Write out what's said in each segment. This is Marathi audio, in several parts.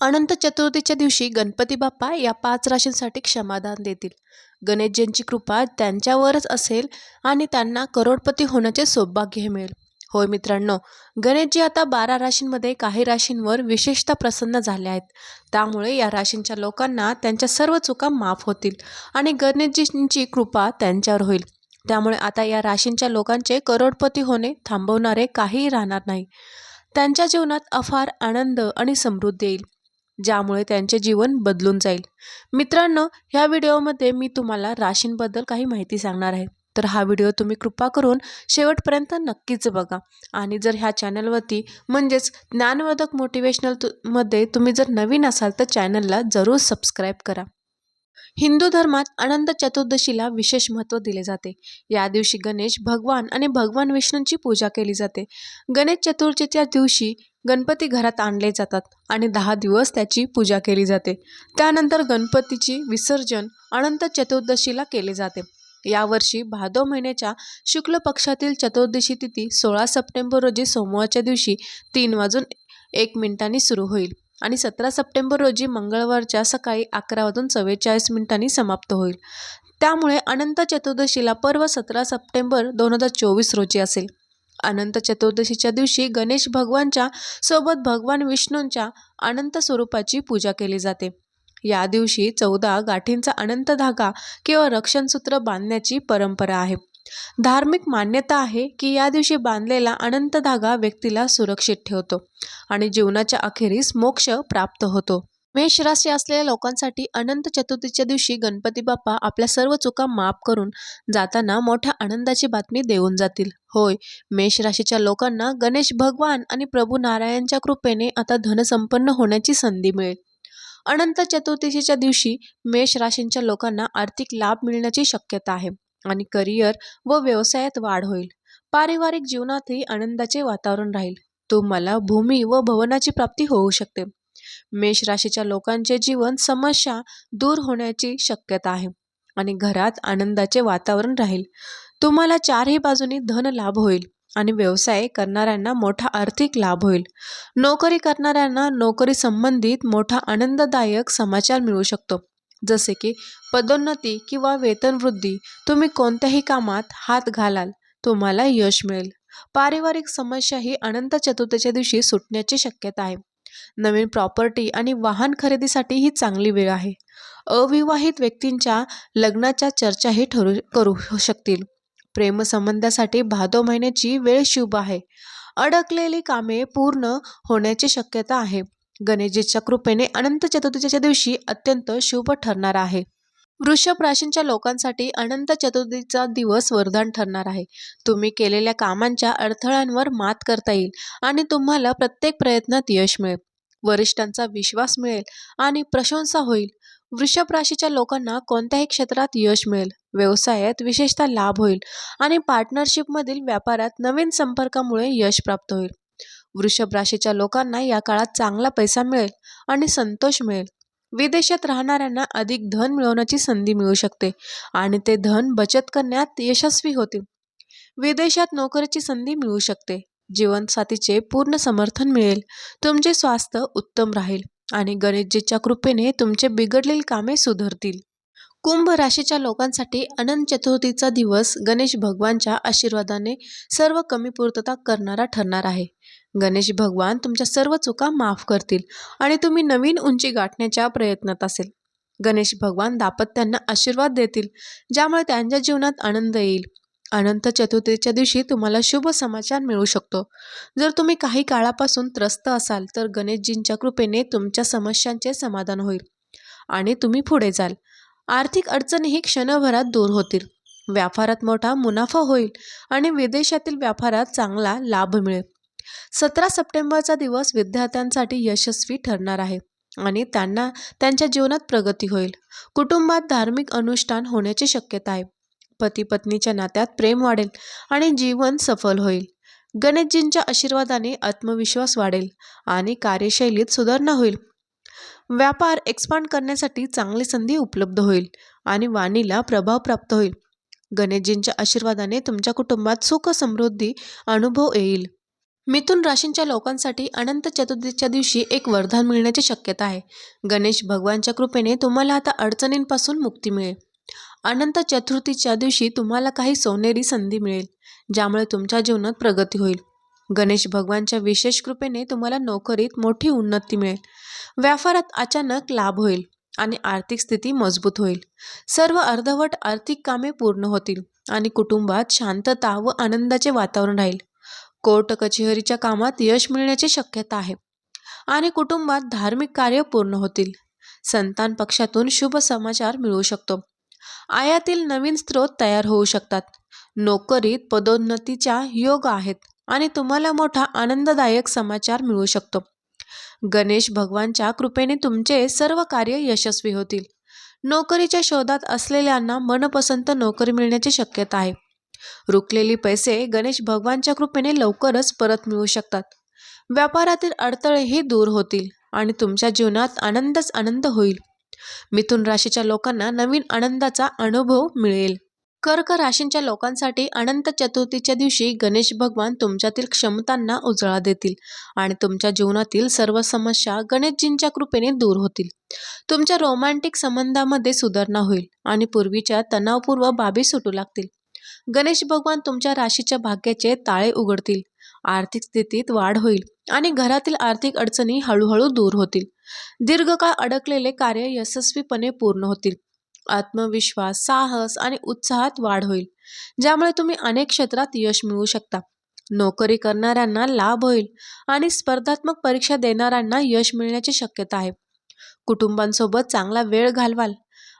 अनंत चतुर्थीच्या दिवशी गणपती बाप्पा या पाच राशींसाठी क्षमादान देतील. गणेशजींची कृपा त्यांच्यावरच असेल आणि त्यांना करोडपती होण्याचे सौभाग्य मिळेल. होय मित्रांनो गणेशजी आता बारा राशींमध्ये काही राशींवर विशेषतः प्रसन्न झाले आहेत. त्यामुळे या राशींच्या लोकांना त्यांच्या सर्व चुका माफ होतील आणि गणेशजींची कृपा त्यांच्यावर होईल. त्यामुळे आता या राशींच्या लोकांचे करोडपती होणे थांबवणारे काहीही राहणार नाही. त्यांच्या जीवनात अफार आनंद आणि समृद्धी येईल. ज्यामुळे त्यांचे जीवन बदलून जाईल. मित्रांनो ह्या व्हिडिओमध्ये मी तुम्हाला राशींबद्दल काही माहिती सांगणार आहे. तर हा व्हिडिओ तुम्ही कृपा करून शेवटपर्यंत नक्कीच बघा. आणि जर ह्या चॅनलवरती म्हणजेच ज्ञानवर्धक मोटिवेशनल तु मध्ये तुम्ही जर नवीन असाल तर चॅनलला जरूर सबस्क्राईब करा. हिंदू धर्मात अनंत चतुर्दशीला विशेष महत्त्व दिले जाते. या दिवशी गणेश भगवान आणि भगवान विष्णूंची पूजा केली जाते. गणेश चतुर्थीच्या दिवशी गणपती घरात आणले जातात आणि दहा दिवस त्याची पूजा केली जाते. त्यानंतर गणपतीची विसर्जन अनंत चतुर्दशीला केले जाते. यावर्षी भादो महिन्याच्या शुक्ल पक्षातील चतुर्दशी तिथी सोळा सप्टेंबर रोजी सोमवारच्या दिवशी तीन वाजून एक मिनिटांनी सुरू होईल. आणि सतरा सप्टेंबर रोजी मंगळवारच्या सकाळी अकरा वाजून चव्वेचाळीस मिनिटांनी समाप्त होईल. त्यामुळे अनंत चतुर्दशीला पर्व सतरा सप्टेंबर दोन हजार चोवीस रोजी असेल. अनंत चतुर्दशीच्या दिवशी गणेश भगवानच्या सोबत भगवान विष्णूंच्या अनंत स्वरूपाची पूजा केली जाते. या दिवशी चौदा गाठींचा अनंत धागा किंवा रक्षणसूत्र बांधण्याची परंपरा आहे. धार्मिक मान्यता आहे की या दिवशी बांधलेला अनंत धागा व्यक्तीला सुरक्षित ठेवतो आणि जीवनाच्या अखेरीस मोक्ष प्राप्त होतो. मेष राशी असलेल्या लोकांसाठी अनंत चतुर्थीच्या दिवशी गणपती बाप्पा आपल्या सर्व चुका माफ करून जाताना मोठ्या आनंदाची बातमी देऊन जातील. होय मेष राशीच्या लोकांना गणेश भगवान आणि प्रभू नारायणच्या कृपेने आता धनसंपन्न होण्याची संधी मिळेल. अनंत चतुर्दशीच्या दिवशी मेष राशींच्या लोकांना आर्थिक लाभ मिळण्याची शक्यता आहे. आणि करिअर व व्यवसायात वाढ होईल. पारिवारिक जीवनातही आनंदाचे वातावरण राहील. तुम्हाला भूमी व भवनाची प्राप्ती होऊ शकते. मेष राशीच्या लोकांचे जीवन समस्या दूर होण्याची शक्यता आहे आणि घरात आनंदाचे वातावरण राहील. तुम्हाला चारही बाजूनी धन लाभ होईल आणि व्यवसाय करणाऱ्यांना मोठा आर्थिक लाभ होईल. नोकरी करणाऱ्यांना नोकरी संबंधित मोठा आनंददायक समाचार मिळू शकतो. जसे की पदोन्नती किंवा वेतनवृद्धी तुम्ही कोणत्याही कामात हात घालाल तुम्हाला यश मिळेल. पारिवारिक समस्या ही अनंत चतुर्थीच्या दिवशी सुटण्याची शक्यता आहे. नवीन प्रॉपर्टी आणि वाहन खरेदीसाठी ही चांगली वेळ आहे. अविवाहित व्यक्तींच्या लग्नाच्या चर्चाही ठरू करू शकतील. प्रेमसंबंधासाठी भादो महिन्याची वेळ शुभ आहे. अडकलेली कामे पूर्ण होण्याची शक्यता आहे. गणेशजीच्या कृपेने अनंत चतुर्थीच्या दिवशी अत्यंत शुभ ठरणार आहे. वृषभ राशींच्या लोकांसाठी अनंत चतुर्थीचा दिवस वरदान ठरणार आहे. तुम्ही केलेल्या कामांच्या अडथळ्यांवर मात करता येईल आणि तुम्हाला प्रत्येक प्रयत्नात यश मिळेल. वरिष्ठांचा विश्वास मिळेल आणि प्रशंसा होईल. वृषभ राशीच्या लोकांना कोणत्याही क्षेत्रात यश मिळेल. व्यवसायात विशेषतः लाभ होईल आणि पार्टनरशिपमधील व्यापारात नवीन संपर्कामुळे यश प्राप्त होईल. वृषभ राशीच्या लोकांना या काळात चांगला पैसा मिळेल आणि संतोष मिळेल. विदेशात राहणाऱ्यांना अधिक धन मिळवण्याची संधी मिळू शकते आणि ते धन बचत करण्यात यशस्वी होतील. विदेशात नोकरीची संधी मिळू शकते. जीवनसाथीचे पूर्ण समर्थन मिळेल. तुमचे स्वास्थ्य उत्तम राहील आणि गणेशजीच्या कृपेने तुमचे बिघडलेली कामे सुधारतील. कुंभ राशीच्या लोकांसाठी अनंत चतुर्थीचा दिवस गणेश भगवानच्या आशीर्वादाने सर्व कमी पूर्तता करणारा ठरणार आहे. गणेश भगवान तुमच्या सर्व चुका माफ करतील आणि तुम्ही नवीन उंची गाठण्याच्या प्रयत्नात असेल. गणेश भगवान दाम्पत्यांना आशीर्वाद देतील ज्यामुळे त्यांच्या जीवनात आनंद येईल. अनंत चतुर्थीच्या दिवशी तुम्हाला शुभ समाचार मिळू शकतो. जर तुम्ही काही काळापासून त्रस्त असाल तर गणेशजींच्या कृपेने तुमच्या समस्यांचे समाधान होईल. आणि तुम्ही पुढे जाल. आर्थिक अडचणीही क्षणभरात दूर होतील. व्यापारात मोठा मुनाफा होईल आणि विदेशातील व्यापारात चांगला लाभ मिळेल. सतरा सप्टेंबरचा दिवस विद्यार्थ्यांसाठी यशस्वी ठरणार आहे आणि त्यांना त्यांच्या जीवनात प्रगती होईल. कुटुंबात धार्मिक अनुष्ठान होण्याची शक्यता आहे. पती पत्नीच्या नात्यात प्रेम वाढेल आणि जीवन सफल होईल. गणेशजींच्या आशीर्वादाने आत्मविश्वास वाढेल आणि कार्यशैलीत सुधारणा होईल. व्यापार एक्सपांड करण्यासाठी चांगली संधी उपलब्ध होईल आणि वाणीला प्रभाव प्राप्त होईल. गणेशजींच्या आशीर्वादाने तुमच्या कुटुंबात सुख समृद्धी अनुभव येईल. मिथुन राशींच्या लोकांसाठी अनंत चतुर्थीच्या दिवशी एक वरदान मिळण्याची शक्यता आहे. गणेश भगवानच्या कृपेने तुम्हाला आता अडचणींपासून मुक्ती मिळेल. अनंत चतुर्थीच्या दिवशी तुम्हाला काही सोनेरी संधी मिळेल ज्यामुळे तुमच्या जीवनात प्रगती होईल. गणेश भगवानच्या विशेष कृपेने तुम्हाला नोकरीत मोठी उन्नती मिळेल. व्यापारात अचानक लाभ होईल आणि आर्थिक स्थिती मजबूत होईल. सर्व अर्धवट आर्थिक कामे पूर्ण होतील आणि कुटुंबात शांतता व आनंदाचे वातावरण राहील. कोर्ट कचेरीच्या कामात यश मिळण्याची शक्यता आहे आणि कुटुंबात धार्मिक कार्य पूर्ण होतील. संतान पक्षातून शुभ समाचार मिळू शकतो. आयातील नवीन स्रोत तयार होऊ शकतात. नोकरीत पदोन्नतीच्या योग आहेत. आणि तुम्हाला मोठा आनंददायक समाचार मिळू शकतो. गणेश भगवानच्या कृपेने तुमचे सर्व कार्य यशस्वी होतील. नोकरीच्या शोधात असलेल्यांना मनपसंत नोकरी मिळण्याची शक्यता आहे. रुकलेली पैसे गणेश भगवानच्या कृपेने लवकरच परत मिळू शकतात. व्यापारातील अडथळेही दूर होतील आणि तुमच्या जीवनात आनंदच आनंद होईल. मिथुन राशीच्या लोकांना नवीन आनंदाचा अनुभव मिळेल. कर्क राशींच्या लोकांसाठी अनंत चतुर्थीच्या दिवशी गणेश भगवान तुमच्यातील क्षमतांना उजळा देतील आणि तुमच्या जीवनातील सर्व समस्या गणेशजींच्या कृपेने दूर होतील. तुमच्या रोमॅन्टिक संबंधामध्ये सुधारणा होईल आणि पूर्वीच्या तणावपूर्व बाबी सुटू लागतील. गणेश भगवान तुमच्या राशीच्या भाग्याचे ताळे उघडतील आर्थिक स्थितीत वाढ होईल आणि घरातील आर्थिक अडचणी हळूहळू दूर होतील. दीर्घकाळ अडकलेले कार्य यशस्वीपणे पूर्ण होतील. आत्मविश्वास साहस आणि उत्साहात वाढ होईल ज्यामुळे तुम्ही अनेक क्षेत्रात यश मिळवू शकता. नोकरी करणाऱ्यांना लाभ होईल आणि स्पर्धात्मक परीक्षा देणाऱ्यांना यश मिळण्याची शक्यता आहे. कुटुंबांसोबत चांगला वेळ घालवाल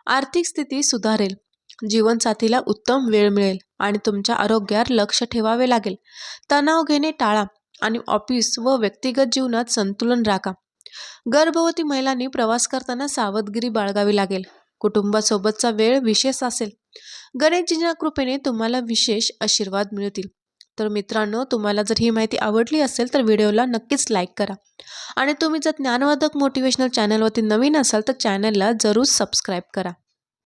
आर्थिक स्थिती सुधारेल जीवनसाथीला उत्तम वेळ मिळेल आणि तुमच्या आरोग्यावर लक्ष ठेवावे लागेल. तणाव घेणे टाळा आणि ऑफिस व व्यक्तिगत जीवनात संतुलन राखा. गर्भवती महिलांनी प्रवास करताना सावधगिरी बाळगावी लागेल. कुटुंबासोबतचा वेळ विशेष असेल. गणेशजींच्या कृपेने तुम्हाला विशेष आशीर्वाद मिळतील. तर मित्रांनो तुम्हाला जर ही माहिती आवडली असेल तर व्हिडिओला नक्कीच लाईक करा. आणि तुम्ही जर ज्ञानवर्धक मोटिवेशनल चॅनलवरती नवीन असाल तर चॅनलला जरूर सबस्क्राईब करा.